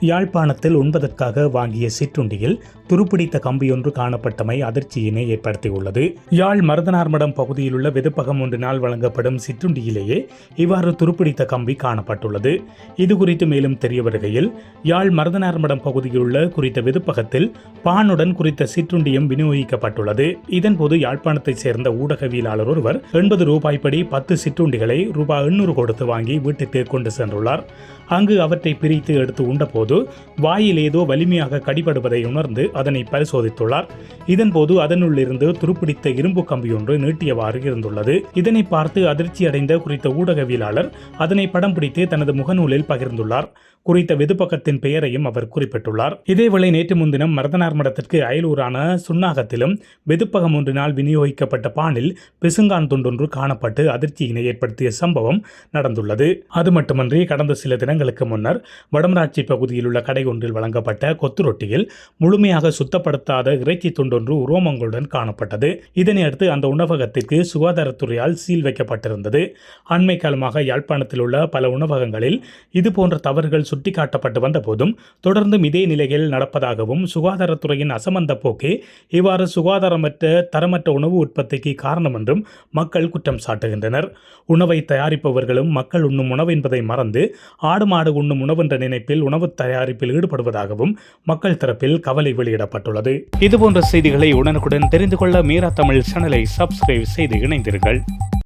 யாழ்ப்பாணத்தில் உண்பதற்காக வாங்கிய சிற்றுண்டியில் துருப்பிடித்த கம்பியொன்று காணப்பட்டமை அதிர்ச்சியினை ஏற்படுத்தியுள்ளது. யாழ் மருதனார்மடம் பகுதியில் உள்ள வெதுப்பகம் ஒன்றினால் வழங்கப்படும் சிற்றுண்டியிலேயே இவ்வாறு துருப்பிடித்த கம்பி காணப்பட்டுள்ளது. இது குறித்து மேலும் தெரிய வருகையில் யாழ் மருதனார்மடம் பகுதியில் உள்ள குறித்த வெதுப்பகத்தில் பானுடன் குறித்த சிற்றுண்டியும் விநியோகிக்கப்பட்டுள்ளது. இதன்போது யாழ்ப்பாணத்தைச் சேர்ந்த ஊடகவியலாளர் ஒருவர் எண்பது ரூபாய்ப்படி பத்து சிற்றுண்டிகளை ரூபாய் எண்ணூறு கொடுத்து வாங்கி வீட்டுக்கு கொண்டு சென்றுள்ளார். அங்கு அவற்றை பிரித்து எடுத்து உண்டபோது வாயில் ஏதோ வலிமையாக கடிபடுவதை உணர்ந்து அதனை பரிசோதித்துள்ளார். இதன்போது அதனுள்ளிருந்து துருப்பிடித்த இரும்பு கம்பி ஒன்று நீட்டியவாறு இருந்துள்ளது. இதனை பார்த்து அதிர்ச்சி அடைந்த குறித்த ஊடகவியலாளர் அதனை படம் பிடித்து தனது முகநூலில் பகிர்ந்துள்ளார். குறித்த வெதுப்பக்கத்தின் பெயரையும் அவர் குறிப்பிட்டுள்ளார். இதேவேளை நேற்று முன்தினம் மரதனார் மடத்திற்கு அயலூரான சுன்னாகத்திலும் வெதுப்பகம் ஒன்றினால் விநியோகிக்கப்பட்ட பானில் பிசுங்கான் துண்டொன்று காணப்பட்டு அதிர்ச்சியினை ஏற்படுத்திய சம்பவம் நடந்துள்ளது. அது மட்டுமன்றி கடந்த சில தினங்களுக்கு முன்னர் வடமராட்சி பகுதியில் உள்ள கடை ஒன்றில் வழங்கப்பட்ட கொத்து ரொட்டியில் முழுமையாக சுத்தப்படுத்தாத இறைச்சி துண்டொன்று உரோமங்களுடன் காணப்பட்டது. இதனையடுத்து அந்த உணவகத்திற்கு சுகாதாரத்துறையால் சீல் வைக்கப்பட்டிருந்தது. அண்மை காலமாக யாழ்ப்பாணத்தில் உள்ள பல உணவகங்களில் இதுபோன்ற தவறுகள் சுட்டிக்காட்டப்பட்டு வந்த போதும் தொடர்ந்தும் இதே நிலையில் நடப்பதாகவும் சுகாதாரத்துறையின் அசமந்த போக்கே இவ்வாறு சுகாதாரமற்ற தரமற்ற உணவு உற்பத்திக்கு காரணம் என்றும் மக்கள் குற்றம் சாட்டுகின்றனர். உணவை தயாரிப்பவர்களும் மக்கள் உண்ணும் உணவு என்பதை மறந்து ஆடு மாடு உண்ணும் உணவென்ற நினைப்பில் உணவு தயாரிப்பில் ஈடுபடுவதாகவும் மக்கள் தரப்பில் கவலை வெளியிடப்பட்டுள்ளது. இதுபோன்ற செய்திகளை உடனுக்குடன் தெரிந்து கொள்ள மீரா தமிழ் சேனலை சப்ஸ்கிரைப் செய்து இணைந்தீர்கள்